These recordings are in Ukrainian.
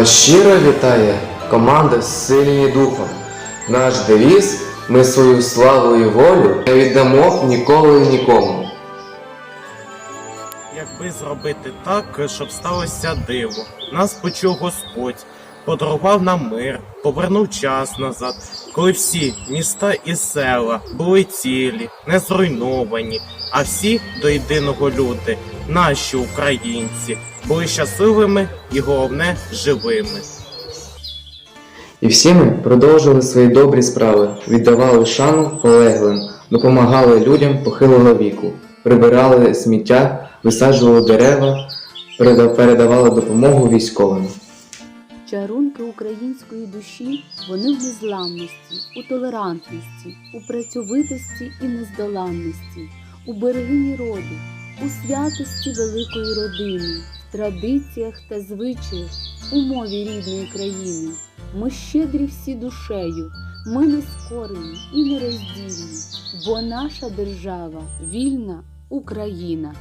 Вас щиро вітає команда Сильні духом. Наш девіз ми свою славу і волю не віддамо ніколи і нікому. Якби зробити так, щоб сталося диво, нас почув Господь, подарував нам мир, повернув час назад, коли всі міста і села були цілі, не зруйновані, а всі до єдиного люди, наші українці, були щасливими і головне живими. І всі ми продовжили свої добрі справи, віддавали шану полеглим, допомагали людям похилого віку, прибирали сміття, висаджували дерева, передавали допомогу військовим. Чарунки української душі вони в незламності, у толерантності, у працьовитості і нездоланності, у берегині роду, у святості великої родини, в традиціях та звичаях, у мові рідної країни. Ми щедрі всі душею, ми нескорені і нероздільні, бо наша держава вільна Україна.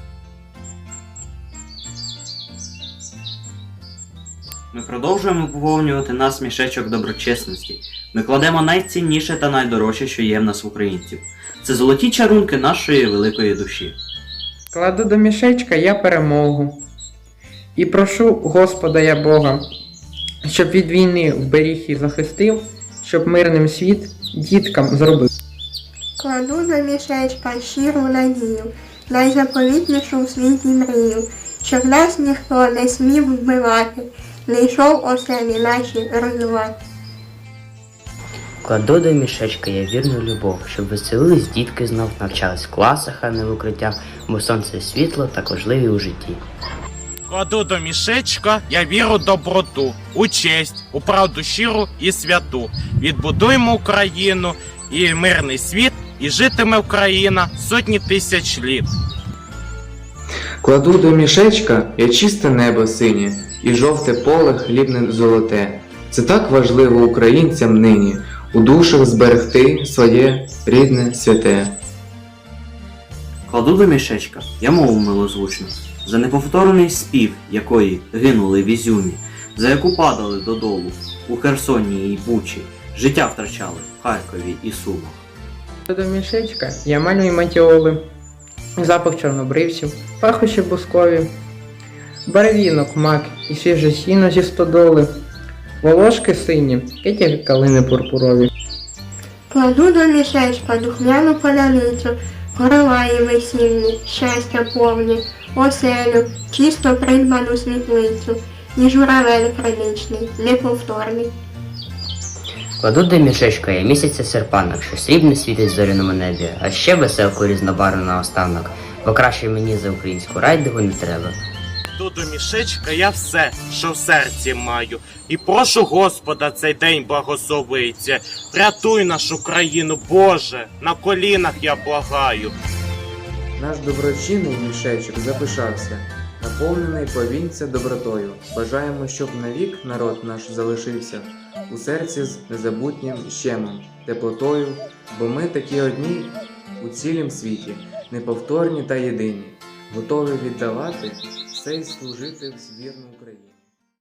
Ми продовжуємо поповнювати наш мішечок доброчесності. Ми кладемо найцінніше та найдорожче, що є в нас українців. Це золоті чарунки нашої великої душі. Кладу до мішечка я перемогу. І прошу Господа я Бога, щоб від війни вберіг і захистив, щоб мирним світ діткам зробив. Кладу до мішечка щиру надію, найзаповітнішу в світі мрію, щоб нас ніхто не смів вбивати, не йшов оселі наші руйнувати. Кладу до мішечка я вірну любов, щоб веселились дітки знов, навчались в класах, а не в укриттях, бо сонце і світло так важливі у житті. Кладу до мішечка я віру доброту, у честь, у правду щиру і святу. Відбудуємо Україну і мирний світ, і житиме Україна сотні тисяч літ. Кладу до мішечка я чисте небо синє і жовте поле хлібне золоте. Це так важливо українцям нині у душах зберегти своє рідне святе. Кладу до мішечка я мову милозвучну, за неповторений спів, якої гинули в Ізюмі, за яку падали додолу у Херсоні і Бучі, життя втрачали в Харкові і Сумах. Кладу до мішечка я малюю матіоли, запах чорнобривців, пахощі бускові, барвінок, мак і свіже сіно зі стодоли, волошки сині, киті калини пурпурові. Кладу до мішечка духмяну поляницю, гороваї весільні, щастя повні, оселю, чисто придбану світлицю, і журавель криничний, неповторний. Кладу до мішечка я місяця серпанок, що срібне світить в зоряному небі, а ще веселку різнобарвну на останок, бо краще мені за українську райдугу не треба. Кладу до мішечка я все, що в серці маю, і прошу Господа цей день благословиться. Рятуй нашу країну, Боже, на колінах я благаю. Наш доброчинний мішечок запишався, наповнений повінця добротою. Бажаємо, щоб навік народ наш залишився у серці з незабутнім щемом, теплотою, бо ми такі одні у цілім світі, неповторні та єдині, готові віддавати все й служити в вірну Україні.